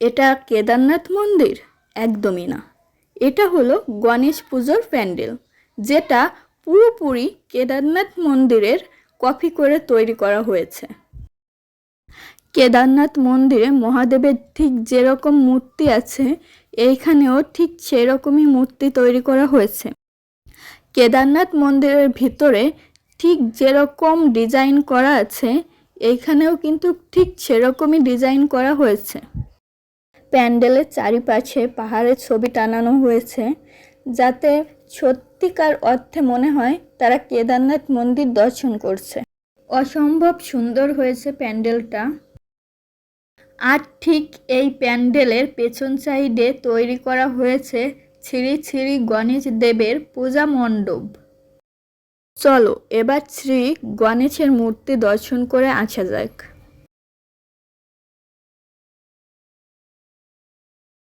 এটা কেদারনাথ মন্দির? একদমই না। এটা হলো গণেশ পুজোর প্যান্ডেল, যেটা পুরোপুরি কেদারনাথ মন্দিরের কপি করে তৈরি করা হয়েছে। কেদারনাথ মন্দিরে মহাদেবের ঠিক যেরকম মূর্তি আছে, এইখানেও ঠিক সেরকমই মূর্তি তৈরি করা হয়েছে। কেদারনাথ মন্দিরের ভিতরে ঠিক যেরকম ডিজাইন করা আছে এইখানেও কিন্তু ঠিক সেরকমই ডিজাইন করা হয়েছে। প্যান্ডেলের চারিপাশে পাহাড়ের ছবি টানানো হয়েছে, যাতে সত্যিকার অর্থে মনে হয় তারা কেদারনাথ মন্দির দর্শন করছে। অসম্ভব সুন্দর হয়েছে প্যান্ডেলটা। আর ঠিক এই প্যান্ডেলের পেছন সাইডে তৈরি করা হয়েছে শ্রী শ্রী গণেশ দেবের পূজা মণ্ডপ। চলো এবার শ্রী গণেশের মূর্তি দর্শন করে আসা যাক।